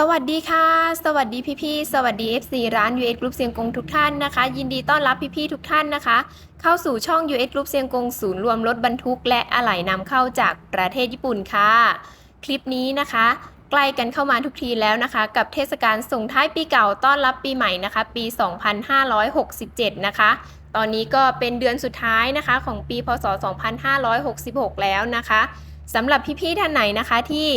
สวัสดีค่ะ สวัสดีพี่ๆ สวัสดี FC ร้าน US Group เซียงกงทุกท่านนะคะ ยินดีต้อนรับพี่ๆ ทุกท่านนะคะ เข้าสู่ช่อง US Group เซียงกงศูนย์รวมรถบรรทุก และอะไหล่นำเข้าจากประเทศญี่ปุ่นค่ะ คลิปนี้นะคะ ใกล้กันเข้ามาทุกทีแล้วนะคะ กับเทศกาลส่งท้ายปีเก่าต้อนรับปีใหม่นะคะ ปี 2567 นะคะ ตอนนี้ก็เป็นเดือนสุดท้ายนะคะ ของปีพศ 2566 แล้วนะคะสำหรับพี่ๆ ท่านไหนนะคะที่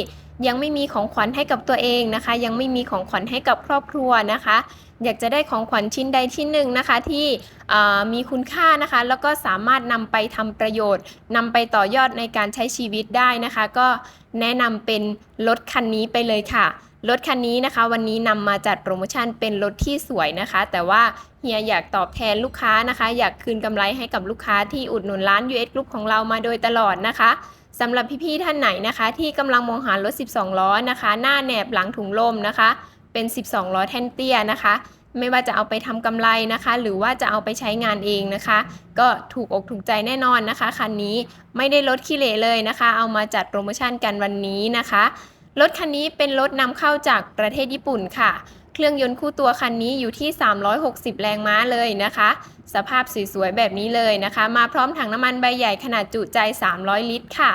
ยังไม่มีของขวัญให้กับตัวเองนะคะ ยังไม่มีของขวัญให้กับครอบครัวนะคะ อยากจะได้ของขวัญชิ้นใดชิ้นหนึ่งนะคะที่มีคุณค่านะคะ แล้วก็สามารถนำไปทำประโยชน์นำไปต่อยอดในการใช้ชีวิตได้นะคะ ก็แนะนำเป็นรถคันนี้ไปเลยค่ะรถคันนี้นะคะ วันนี้นำมาจัดโปรโมชั่นเป็นรถที่สวยนะคะ แต่ว่าเฮียอยากตอบแทนลูกค้านะคะ อยากคืนกำไรให้กับลูกค้าที่อุดหนุนร้าน US Group ของเรามาโดยตลอดนะคะ สำหรับพี่ๆท่านไหนนะคะ ที่กำลังมองหารถ 12 ล้อนะคะ หน้าแหนบหลังถุงลมนะคะ เป็น 12 ล้อแท่นเตี้ยนะคะ ไม่ว่าจะเอาไปทำกำไรนะคะ หรือว่าจะเอาไปใช้งานเองนะคะ ก็ถูกอกถูกใจแน่นอนนะคะคันนี้ไม่ได้ลดขี้เหร่เลยนะคะ เอามาจัดโปรโมชั่นกันวันนี้นะคะ รถคันนี้เป็นรถนำเข้าจากประเทศญี่ปุ่นค่ะเครื่องยนต์คู่ตัวคันนี้อยู่ที่ 360 แรงม้าเลยนะคะ สภาพสวยๆแบบนี้เลยนะคะ มาพร้อมถังน้ำมันใบใหญ่ขนาดจุใจ 300 ลิตรค่ะ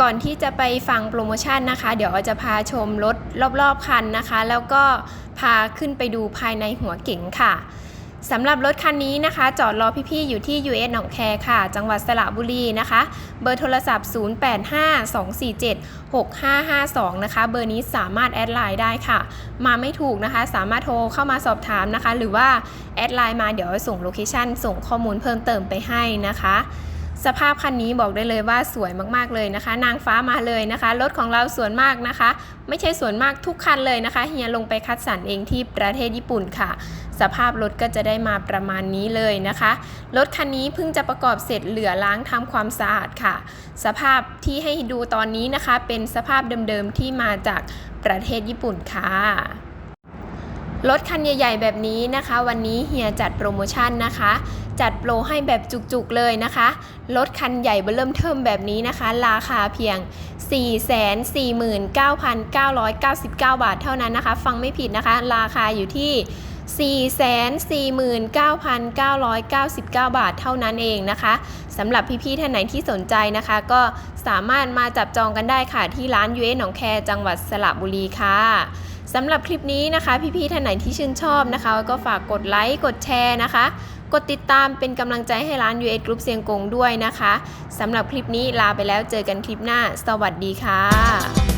ก่อนที่จะไปฟังโปรโมชั่นนะคะ เดี๋ยวจะพาชมรถรอบๆคันนะคะ แล้วก็พาขึ้นไปดูภายในหัวเก๋งค่ะสำหรับรถคันนี้นะคะ จอดรอพี่ๆ อยู่ที่ US หนองแคค่ะ จังหวัดสระบุรีนะคะ เบอร์โทรศัพท์ 0852476552 นะคะ เบอร์นี้สามารถแอดไลน์ได้ค่ะ มาไม่ถูกนะคะ สามารถโทรเข้ามาสอบถามนะคะ หรือว่าแอดไลน์มาเดี๋ยวส่งโลเคชั่นส่งข้อมูลเพิ่มเติมไปให้นะคะ สภาพคันนี้บอกได้เลยว่าสวยมากๆเลยนะคะ นางฟ้ามาเลยนะคะ รถของเราสวนมากนะคะ ไม่ใช่สวนมากทุกคันเลยนะคะเฮียลงไปคัดสรรเองที่ประเทศญี่ปุ่นค่ะ สภาพรถก็จะได้มาประมาณนี้เลยนะคะรถคันนี้เพิ่งจะประกอบเสร็จเหลือล้างทำความสะอาดค่ะ สภาพที่ให้ดูตอนนี้นะคะ เป็นสภาพเดิมๆที่มาจากประเทศญี่ปุ่นค่ะ รถคันใหญ่ๆ แบบนี้นะคะ วันนี้เฮียจัดโปรโมชั่นนะคะ จัดโปรให้แบบจุกๆเลยนะคะรถคันใหญ่เบอร์เริ่มเทิมแบบนี้นะคะ ราคาเพียง 449,999 บาทเท่านั้นนะคะ ฟังไม่ผิดนะคะ ราคาอยู่ที่449,999 บาทเท่านั้นเองนะคะสำหรับพี่ๆท่านไหนที่สนใจนะคะ ก็สามารถมาจับจองกันได้ค่ะที่ร้านยูเอหนองแคจังหวัดสระบุรีค่ะ สำหรับคลิปนี้นะคะ พี่ๆท่านไหนที่ชื่นชอบนะคะ ก็ฝากกดไลค์กดแชร์นะคะ กดติดตามเป็นกำลังใจให้ร้าน US Group เซียงกงด้วยนะคะสำหรับคลิปนี้ลาไปแล้วเจอกันคลิปหน้า สวัสดีค่ะ